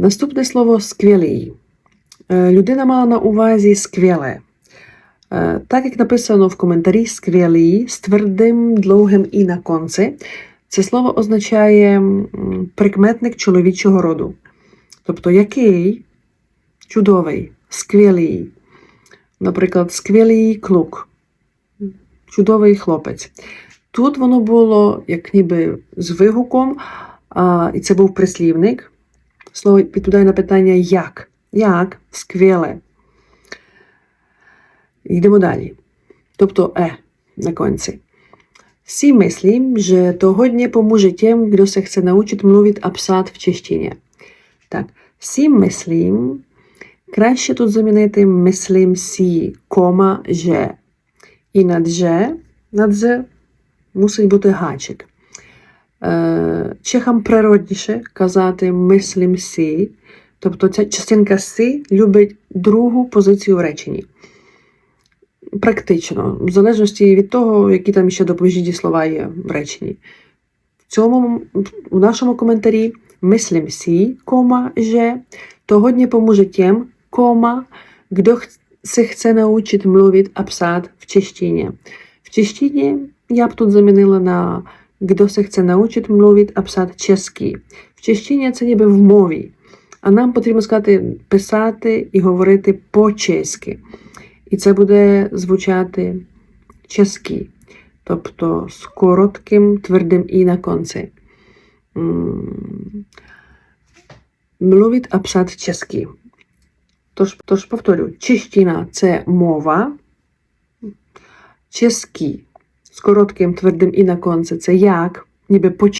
Наступне слово сквілий. Е, Людина мала на увазі сквіле. Е, Так як написано в коментарі сквілий з твердим довгим і на конці, це слово означає прикметник чоловічого роду. Тобто який чудовий, сквілий. Наприклад, сквілий клук, чудовий хлопець. Тут воно було як ніби з вигуком, і це був прислівник. Слово відповідає на питання як. Як? Сквіле. Йдемо далі. Тобто е на конці. Всі myslím, že to hodně pomůže těm, kdo se chce naučit mluvit a psát v. Так, всі myslím, краще тут замінити myslím сі, кома, же. І над же, над же мусить бути гачик. Е, Чехам природніше казати мислим сі, тобто ця частинка сі любить другу позицію в реченні. Практично, в залежності від того, які там ще допоміжні слова є в реченні. В цьому у нашому коментарі myslím si, кома, to hodně pomůže těm, кома, se chce naučit mluvit a psát v češtině. В češtině я б тут замінила на kdo se chce naučit mluvit a psát česky. В чеštině це ніби в мові. А нам потрібно сказати писати і говорити по-чеськи. І це буде звучати чеськи, тобто з коротким твердим і на конці. М, Mluvit a psát česky. Тож, тож повторю, чещина це мова, чеський з коротким твердим і на конце. Це як, ніби по